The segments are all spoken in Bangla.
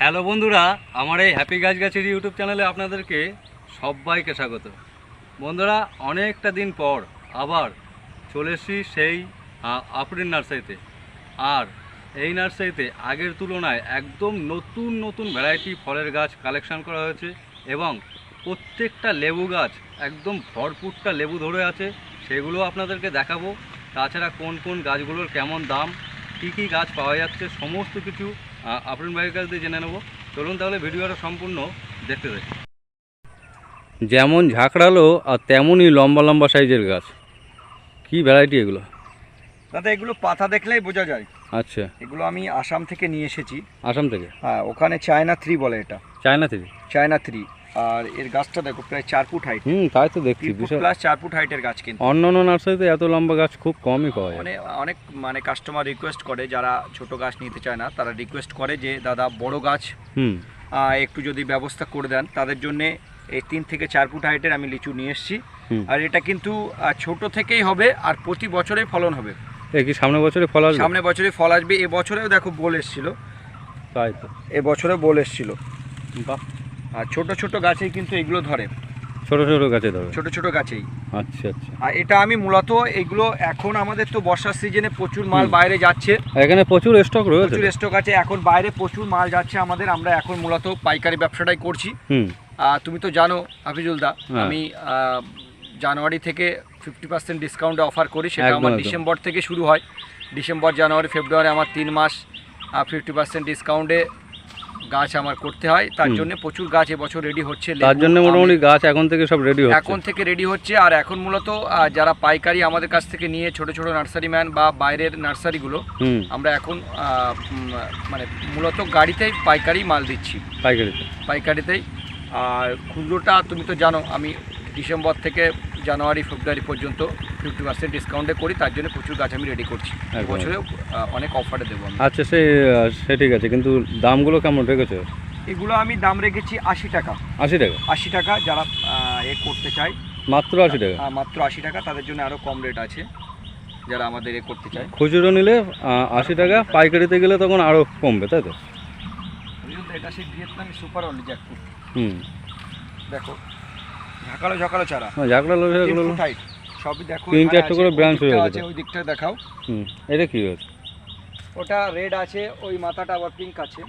হ্যালো বন্ধুরা, আমার এই হ্যাপি গাছ গাছের ইউটিউব চ্যানেলে আপনাদেরকে সবাইকে স্বাগত। বন্ধুরা, অনেকটা দিন পর আবার চলে সেই আফরিন নার্সারিতে। আর এই নার্সারিতে আগের তুলনায় একদম নতুন নতুন ভ্যারাইটি ফলের গাছ কালেকশন করা হয়েছে এবং প্রত্যেকটা লেবু গাছ একদম ভরপুরটা লেবু ধরে আছে, সেগুলো আপনাদেরকে দেখাবো। তাছাড়া কোন কোন গাছগুলোর কেমন দাম, কী কী গাছ পাওয়া যাচ্ছে, সমস্ত কিছু আফরিন ভাইয়ের কাছ থেকে জেনে নেব। চলুন তাহলে ভিডিওটা সম্পূর্ণ দেখতে দেখি। যেমন ঝাঁকড়ালো আর তেমনই লম্বা লম্বা সাইজের গাছ। কি ভ্যারাইটি এগুলো? দাদা এগুলো পাতা দেখলেই বোঝা যায়। আচ্ছা। এগুলো আমি আসাম থেকে নিয়ে এসেছি। আসাম থেকে? হ্যাঁ ওখানে চায়না থ্রি বলে এটা। China three? China three. আর এর গাছটা দেখো প্রায় চার ফুট হাইট হুম তাই তো দেখছি বিশাল। প্লাস চার ফুট হাইটের গাছ কিন্তু। অন্য অন্য নার্সারিতে এত লম্বা গাছ খুব কমই পাওয়া যায়। মানে অনেক মানে কাস্টমার রিকোয়েস্ট করে যারা ছোট গাছ নিতে চায় না তারা রিকোয়েস্ট করে যে দাদা বড় গাছ হুম। একটু যদি ব্যবস্থা করে দেন। তাদের জন্য এই তিন থেকে চার ফুট হাইটের আমি লিচু নিয়ে এসেছি। আর এটা কিন্তু ছোট থেকেই হবে আর প্রতি বছরেই ফলন হবে। কি সামনের বছরে ফল আসবে? সামনে বছরে ফল আসবে। এ বছরেও দেখো বল এসেছিল। তাই তো। এ বছরে বল এসেছিল। বাহ। আর ছোট ছোট গাছেই কিন্তু এগুলো ধরে। ছোট ছোট গাছে ধরবে ছোট ছোট গাছেই। আচ্ছা আচ্ছা। আর এটা আমি মূলত এগুলো এখন আমাদের তো বর্ষার সিজনে প্রচুর মাল বাইরে যাচ্ছে। এখানে প্রচুর স্টক রয়েছে প্রচুর স্টক আছে। এখন বাইরে প্রচুর মাল যাচ্ছে আমাদের। আমরা এখন মূলত পাইকারি ব্যবসাটাই করছি। তুমি তো জানো হাফিজুল দা হ্যাঁ। আমি জানুয়ারি থেকে ফিফটি পার্সেন্ট ডিসকাউন্টে অফার করি। সেটা আমার ডিসেম্বর থেকে শুরু হয়। ডিসেম্বর জানুয়ারি ফেব্রুয়ারি আমার তিন মাস ফিফটি পার্সেন্ট ডিসকাউন্টে গাছ আমার করতে হয় তার। জন্য প্রচুর গাছ এবছর রেডি হচ্ছে তার জন্য মোটামুটি গাছ এখন থেকে সব রেডি হচ্ছে। এখন থেকে রেডি হচ্ছে আর এখন মূলত যারা পাইকারি আমাদের কাছ থেকে নিয়ে ছোট ছোট নার্সারি ম্যান বা বাইরের নার্সারিগুলো আমরা এখন মানে মূলত গাড়িতেই পাইকারি মাল দিচ্ছি। পাইকারিতে। পাইকারিতেই। আর খুচরোটা তুমি তো জানো আমি ডিসেম্বর থেকে জানুয়ারি ফেব্রুয়ারি পর্যন্ত ফিফটি পার্সেন্ট ডিসকাউন্টে করি তার জন্য প্রচুর গাছ আমি রেডি করছি। বছরেও অনেক অফারে দেবো আমি। আচ্ছা সে সে ঠিক আছে কিন্তু দামগুলো কেমন রেখেছে? এগুলো আমি দাম রেখেছি আশি টাকা। আশি টাকা? আশি টাকা যারা এ করতে চায়। মাত্র আশি টাকা? মাত্র আশি টাকা তাদের জন্য আরও কম রেট আছে যারা আমাদের এ করতে চায়। খুচরো নিলে আশি টাকা পাইকারিতে গেলে তখন আরও কমবে তাই তো? তো? এটা সেই ভিয়েতনামি সুপার অলি জ্যাকফ্রুট হুম। দেখো ঝাঁকালো ঝাঁকালো চারা ঝাঁকড়া লোক তিন সবই দেখো তিন চারটে করে ওই হয়ে দিকটা আছে ওই দিকটা দেখাও। হুম এটা কী হয়েছে? ওটা রেড আছে ওই মাথাটা আবার পিঙ্ক আছে।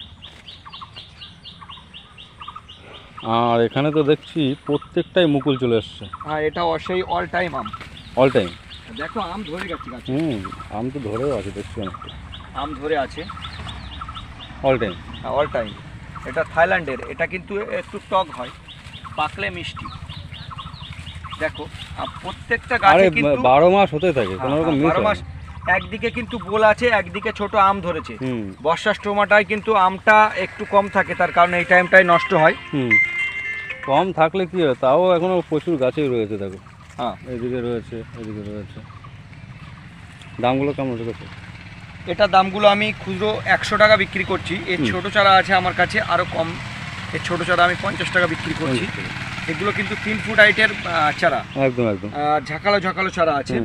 আর এখানে তো দেখছি প্রত্যেকটাই মুকুল চলে এসছে হ্যাঁ এটা সেই অল টাইম আম। অল টাইম দেখো আম ধরে গেছে গাছে। হুম আম তো ধরেও আছে দেখছি অনেকটা। আম ধরে আছে। অল টাইম অল টাইম এটা থাইল্যান্ডের এটা কিন্তু একটু টক হয় পাকলে মিষ্টি। দেখো প্রত্যেকটা গাছে কিন্তু বারো মাস হতে থাকে কোনো হ্যাঁ, রকম হ্যাঁ, মিস হয় মাস একদিকে কিন্তু বোল আছে একদিকে ছোট আম ধরেছে। হুম। বর্ষা স্টোমাটায় কিন্তু আমটা একটু কম থাকে তার কারণে এই টাইমটাই নষ্ট হয়। হুম। কম থাকলে কি হয় তাও এখনও প্রচুর গাছেই রয়েছে দেখো। হ্যাঁ। এদিকে রয়েছে এদিকে রয়েছে। দামগুলো কেমন রেখেছে এটা দামগুলো আমি খুচরো একশো টাকা বিক্রি করছি। এর। ছোট চারা আছে আমার কাছে আরও কম। এর ছোট চারা আমি পঞ্চাশ টাকা বিক্রি করছি। এগুলো কিন্তু তিন ফুট হাইটের চারা। একদম একদম। আর ঝাঁকালো ঝাঁকালো চারা আছে।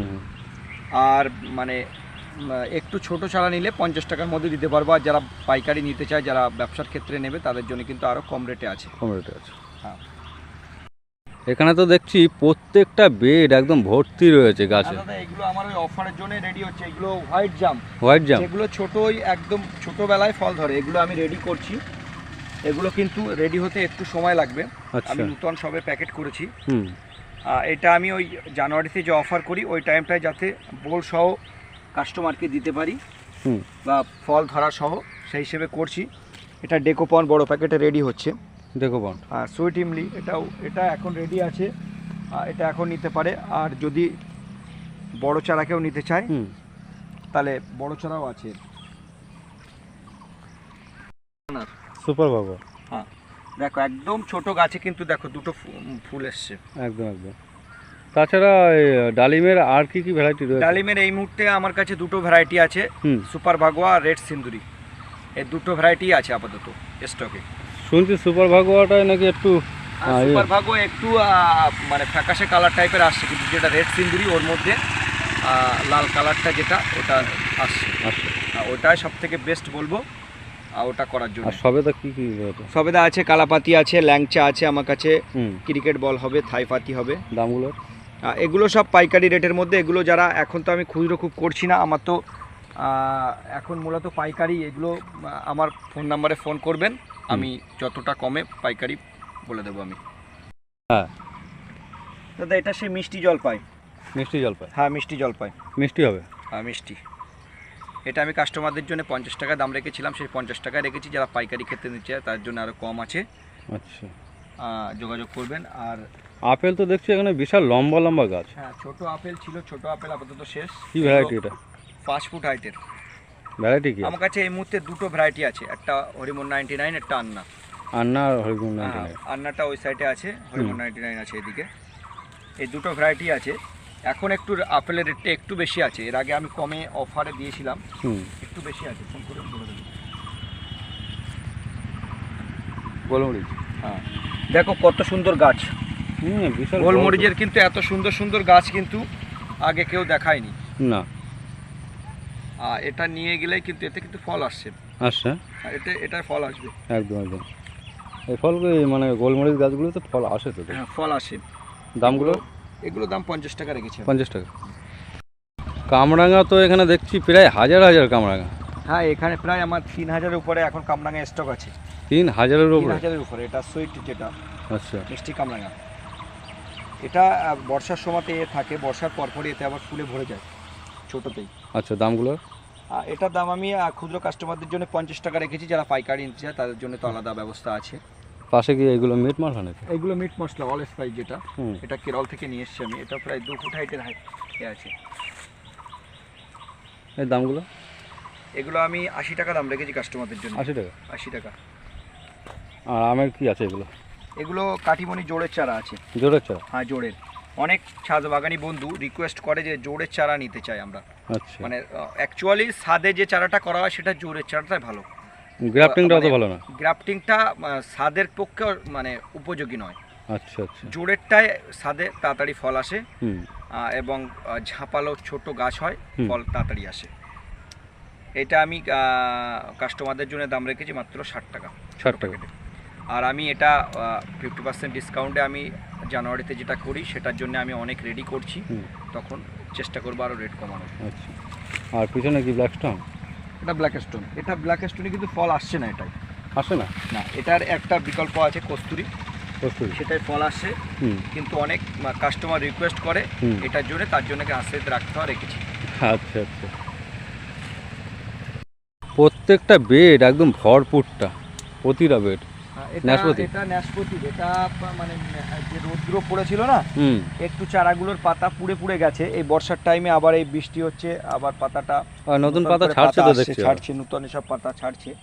আর মানে একটু ছোট চারা নিলে পঞ্চাশ টাকার মধ্যে দিতে পারব। আর যারা পাইকারি নিতে চায় যারা ব্যবসার ক্ষেত্রে নেবে তাদের জন্য কিন্তু আরও কম রেটে আছে। কম রেটে আছে। হ্যাঁ। এখানে তো দেখছি প্রত্যেকটা বেড একদম ভর্তি রয়েছে গাছে। দাদা এগুলো আমার ওই অফারের জন্য রেডি হচ্ছে। এগুলো হোয়াইট জাম হোয়াইট জাম এগুলো ছোটই একদম ছোটবেলায় ফল ধরে এগুলো আমি রেডি করছি। এগুলো কিন্তু রেডি হতে একটু সময় লাগবে। আচ্ছা। আমি নূতন সবে প্যাকেট করেছি। এটা আমি ওই জানুয়ারিতে যে অফার করি ওই টাইমটায় যাতে বোল সহ কাস্টমারকে দিতে পারি বা ফল ধরা সহ সেই হিসেবে করছি। এটা ডেকোপন বড় প্যাকেটে রেডি হচ্ছে। বন্ড আর সুইট ইমলি এটাও এটা এখন রেডি আছে। এটা এখন নিতে পারে। আর যদি বড় চারা কেউ নিতে চায় হুম। তাহলে বড় চারাও আছে। সুপার বাবা দেখো একদম ছোট গাছে কিন্তু দেখো দুটো ফুল এসছে। একদম একদম। তাছাড়া ডালিমের আর কি কি ভ্যারাইটি রয়েছে? ডালিমের এই মুহূর্তে আমার কাছে দুটো ভ্যারাইটি আছে হুম। সুপার ভাগোয়া রেড সিন্দুরি এই দুটো ভ্যারাইটি আছে আপাতত স্টকে শুনছি সুপার ভাগোয়াটায় নাকি একটু সুপার ইয়ে, ভাগো একটু মানে ফ্যাকাশে কালার টাইপের আসছে কিন্তু যেটা রেড সিন্দুরি ওর মধ্যে লাল কালারটা যেটা ওটা আসছে। আহ, ওটাই সব থেকে বেস্ট বলব। ওটা করার জন্য। সবেদা কি কি সবেদা আছে কালাপাতি আছে ল্যাংচা আছে আমার কাছে। ক্রিকেট বল হবে থাই পাতি হবে। দামগুলো? এগুলো সব পাইকারি রেটের মধ্যে। এগুলো যারা এখন তো আমি খুচরো খুব করছি না। আমার তো এখন মূলত পাইকারি এগুলো আমার ফোন নাম্বারে ফোন করবেন। আমি যতটা কমে পাইকারি বলে দেবো আমি। হ্যাঁ। দাদা এটা সে মিষ্টি জল পায় মিষ্টি জল পায় হ্যাঁ মিষ্টি জল পায় মিষ্টি হবে? হ্যাঁ মিষ্টি। এটা আমি কাস্টমারদের জন্য পঞ্চাশ টাকা দাম রেখেছিলাম সেই পঞ্চাশ টাকায় রেখেছি। যারা পাইকারি খেতে নিচ্ছে তার জন্য আরও কম আছে। আচ্ছা। যোগাযোগ করবেন। আর আপেল তো দেখছি এখানে বিশাল লম্বা লম্বা গাছ। হ্যাঁ ছোট আপেল ছিল ছোট আপেল আপাতত শেষ। কি ভ্যারাইটি এটা? ফাস্ট ফুড হাইটের ভ্যারাইটি কি? আমার কাছে এই মুহূর্তে দুটো ভ্যারাইটি আছে। একটা হরিমন নাইনটি নাইন একটা আন্না। আন্না আর হ্যাঁ, আন্নাটা ওই সাইডে আছে হরিমন নাইনটি নাইন আছে এদিকে। এই দুটো ভ্যারাইটি আছে। এখন একটু আপেলের রেটটা একটু বেশি আছে। এর আগে আমি কমে অফারে দিয়েছিলাম। হুম। একটু বেশি আছে ফোন করে বলে দেবো। গোলমরিচ? হ্যাঁ। দেখো কত সুন্দর গাছ। হুম বিশাল গোলমরিচের কিন্তু এত সুন্দর সুন্দর গাছ কিন্তু আগে কেউ দেখায়নি। না। আর এটা নিয়ে গেলেই কিন্তু এতে কিন্তু ফল আসছে। আচ্ছা এতে এটার ফল আসবে। একদম একদম। এই ফল মানে গোলমরিচ গাছগুলোতে ফল আসে তো? হ্যাঁ ফল আসে। দামগুলো? এগুলো দাম পঞ্চাশ টাকা রেখেছি পঞ্চাশ টাকা। কামরাঙা তো এখানে দেখছি প্রায় হাজার হাজার কামরাঙা। হ্যাঁ এখানে প্রায় আমার তিন হাজারের উপরে এখন কামরাঙা স্টক আছে। তিন হাজারের উপরে? হাজারের উপরে এটা সুইট যেটা আচ্ছা। মিষ্টি কামরাঙা। এটা বর্ষার সময়তে এ থাকে বর্ষার পরপরই এতে আবার ফুলে ভরে যায় ছোটোতেই। আচ্ছা দামগুলো? এটার দাম আমি ক্ষুদ্র কাস্টমারদের জন্য পঞ্চাশ টাকা রেখেছি যারা পাইকারি নিতে চায় তাদের জন্য তো আলাদা ব্যবস্থা আছে। পাশে কি এগুলো মিট মশলা নাকি? এগুলো মিট মশলা অল স্পাইস যেটা এটা কেরল থেকে নিয়ে এসেছি আমি। এটা প্রায় দু ফুট হাইটের হাইট আছে। এই দামগুলো? এগুলো আমি আশি টাকা দাম রেখেছি কাস্টমারদের জন্য। আশি টাকা? আশি টাকা। আর আমের কি আছে এগুলো? এগুলো কাটিমনি জোড়ের চারা আছে। জোরের চারা? হ্যাঁ জোড়ের। অনেক ছাদ বাগানি বন্ধু রিকোয়েস্ট করে যে জোড়ের চারা নিতে চাই আমরা। আচ্ছা। মানে অ্যাকচুয়ালি সাদে যে চারাটা করা হয় সেটা জোড়ের চারাটাই ভালো। গ্রাফটিংটা অত মানে- ভালো না। গ্রাফটিংটা সাদের পক্ষে মানে উপযোগী নয়। আচ্ছা আচ্ছা। জোড়েরটায় সাদে তাড়াতাড়ি ফল আসে এবং ঝাঁপালো ছোট গাছ হয় ফল তাড়াতাড়ি আসে। এটা আমি কাস্টমারদের জন্য দাম রেখেছি মাত্র ষাট টাকা। ষাট টাকা। আর আমি এটা ফিফটি পার্সেন্ট ডিসকাউন্টে আমি জানুয়ারিতে যেটা করি সেটার জন্য আমি অনেক রেডি করছি। তখন চেষ্টা করব আরও রেট কমানোর। আচ্ছা। আর পিছনে কি ব্ল্যাক স্টোন এটা ব্ল্যাক স্টোন এটা ব্ল্যাক স্টোনে কিন্তু ফল আসছে না এটাই আসে না? না এটার একটা বিকল্প আছে কস্তুরি। কস্তুরি। সেটাই ফল আসে কিন্তু অনেক কাস্টমার রিকোয়েস্ট করে। এটার জন্য তার জন্য আসে রাখতে হয় রেখেছি আচ্ছা আচ্ছা। প্রত্যেকটা বেড একদম ভরপুরটা প্রতিটা বেড এটা নাশপাতি? এটা মানে যে রৌদ্র পড়েছিল না হুম। একটু চারাগুলোর পাতা পুড়ে পুড়ে গেছে। এই বর্ষার টাইমে আবার এই বৃষ্টি হচ্ছে আবার পাতাটা নতুন পাতা ছাড়ছে তো দেখছি ছাড়ছে নতুন সব পাতা ছাড়ছে।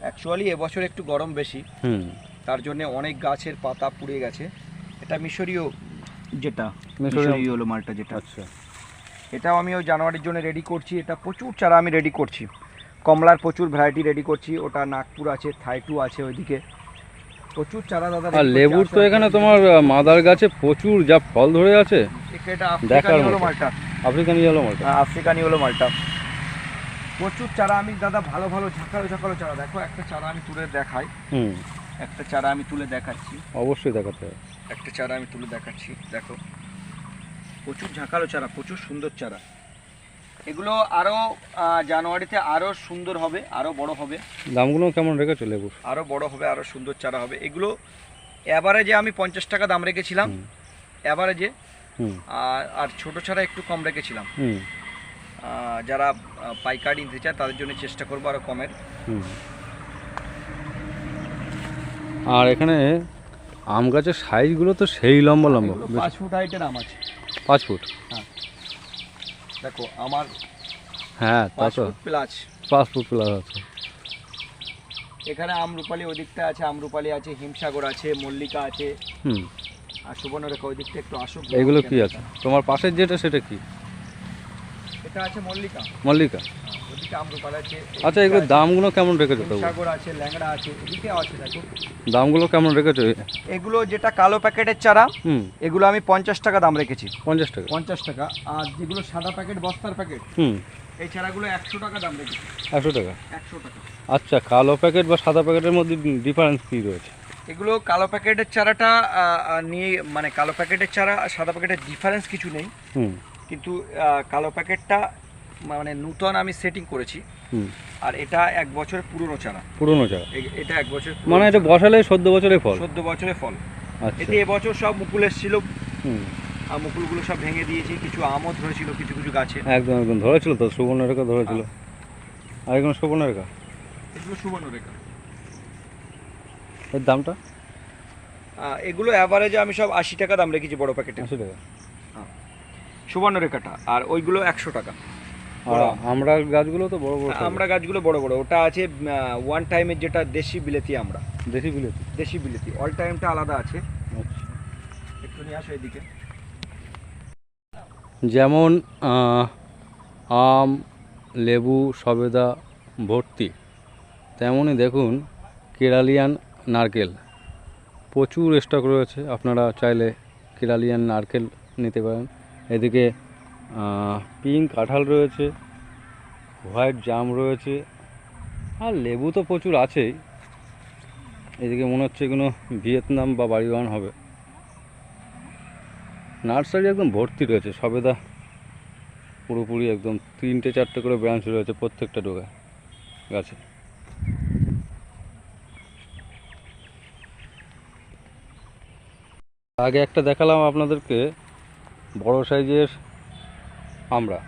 অ্যাকচুয়ালি এবছর একটু গরম বেশি। হুম। তার জন্য অনেক গাছের পাতা পুড়ে গেছে। এটা মিশরীয় যেটা মিশরীয়- মিশরীয় হলো মালটা যেটা। আচ্ছা। এটাও আমি ওই জানুয়ারির জন্য রেডি করছি। এটা প্রচুর চারা আমি রেডি করছি। কমলার প্রচুর ভ্যারাইটি রেডি করছি ওটা নাগপুর আছে থাইটু আছে ওইদিকে। প্রচুর চারা দাদা আর লেবুর তো এখানে তোমার মাদার গাছে প্রচুর যা ফল ধরে আছে এটা দেখার আফ্রিকানি হলো মালটা। আফ্রিকান মালটা। হ্যাঁ, আফ্রিকানি হলো মালটা। প্রচুর চারা আমি দাদা ভালো ভালো ঝাঁকালো ঝাঁকালো চারা দেখো একটা চারা আমি তুলে দেখাই। হুম। একটা চারা আমি তুলে দেখাচ্ছি। অবশ্যই দেখাতে হবে। একটা চারা আমি তুলে দেখাচ্ছি দেখো। প্রচুর ঝাঁকালো চারা প্রচুর সুন্দর চারা। এগুলো আরও জানুয়ারিতে আরও সুন্দর হবে আরও বড় হবে। দামগুলো কেমন রেখেছো লেবুর আরও বড় হবে আরও সুন্দর চারা হবে। এগুলো অ্যাভারেজে আমি পঞ্চাশ টাকা দাম রেখেছিলাম। অ্যাভারেজে হুম। আর আর ছোটো চারা একটু কম রেখেছিলাম। যারা পাইকারি নিতে চায় তাদের জন্য চেষ্টা করব আরও কমের। আর এখানে আম গাছের সাইজগুলো তো সেই লম্বা লম্বা। পাঁচ ফুট হাইটের আম আছে। পাঁচ ফুট? দেখো আমার হ্যাঁ তা প্লাস পাঁচ ফুট প্লাস আছে। এখানে আমরুপালি ওদিকটা আছে আমরুপালি আছে হিমসাগর আছে মল্লিকা আছে। হুম। আর সুবর্ণরেখা ওই দিকটা একটু আসুক এগুলো কি আছে? তোমার পাশের যেটা সেটা কি? এটা আছে মল্লিকা। মল্লিকা? আমরুপালি আছে আচ্ছা এগুলোর দামগুলো কেমন রেখেছো হিমসাগর আছে ল্যাংড়া আছে এদিকে আছে দেখো। দামগুলো কেমন রেখেছো? এগুলো যেটা কালো প্যাকেটের চারা হুম। এগুলো আমি পঞ্চাশ টাকা দাম রেখেছি। পঞ্চাশ টাকা। পঞ্চাশ টাকা। আর যেগুলো সাদা প্যাকেট বস্তার প্যাকেট হুম। এই চারাগুলো একশো টাকা দাম রেখেছি। একশো টাকা? একশো টাকা। আচ্ছা কালো প্যাকেট বা সাদা প্যাকেটের মধ্যে ডিফারেন্স কী রয়েছে? এগুলো কালো প্যাকেটের চারাটা নিয়ে মানে কালো প্যাকেটের চারা আর সাদা প্যাকেটের ডিফারেন্স কিছু নেই। হুম। কিন্তু কালো প্যাকেটটা মানে নূতন আমি সেটিং করেছি। হুম। আর এটা এক বছরের পুরনো চারা। পুরনো চারা। এটা এক বছর মানে এটা বসালে চোদ্দ বছরের ফল? চোদ্দ বছরের ফল। আচ্ছা। এতে এবছর সব মুকুল এসেছিল। আর মুকুলগুলো সব ভেঙে দিয়েছি। কিছু আমও ধরেছিল কিছু কিছু গাছে। একদম একদম। ধরেছিল তো সুবর্ণরেখা ধরেছিল। আর এখানে সুবর্ণরেখা? এগুলো সুবর্ণরেখা। এর দামটা? এগুলো অ্যাভারেজে আমি সব আশি টাকা দাম রেখেছি বড় প্যাকেটে। আশি টাকা। সুবর্ণরেখাটা। আর ওইগুলো একশো টাকা। আমরা গাছগুলো তো বড় বড় আমরা গাছগুলো বড় বড়। ওটা আছে ওয়ান টাইমের যেটা দেশি বিলেতি আমরা। দেশি বিলেতি? দেশি বিলেতি। অল টাইমটা আলাদা আছে। আচ্ছা। একটু নিয়ে আসো এদিকে। যেমন আম লেবু সবেদা ভর্তি। তেমনই দেখুন কেরালিয়ান নারকেল। প্রচুর স্টক রয়েছে। আপনারা চাইলে কেরালিয়ান নারকেল নিতে পারেন। এদিকে পিঙ্ক কাঁঠাল রয়েছে, হোয়াইট জাম রয়েছে, আর লেবু তো প্রচুর আছেই। এদিকে মনে হচ্ছে কোনো ভিয়েতনাম বা বাড়িওয়ান হবে। নার্সারি একদম ভর্তি রয়েছে সবেদা পুরোপুরি একদম তিনটে চারটে করে ব্রাঞ্চ রয়েছে প্রত্যেকটা ডোগায়, গাছে। আগে একটা দেখালাম আপনাদেরকে, বড় সাইজের আমরা।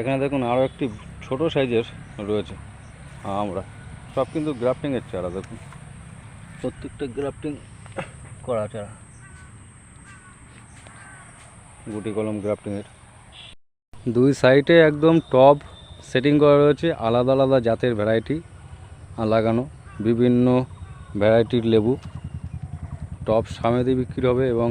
এখানে দেখুন আরও একটি ছোট সাইজের রয়েছে। আমরা। সব কিন্তু গ্রাফটিংয়ের চারা, দেখুন। প্রত্যেকটা গ্রাফটিং করা চারা। গুটি কলম গ্রাফটিংয়ের দুই সাইডে একদম টব সেটিং করা রয়েছে, আলাদা আলাদা জাতের ভ্যারাইটি লাগানো, বিভিন্ন ভ্যারাইটির লেবু। টব সামেতে বিক্রি হবে এবং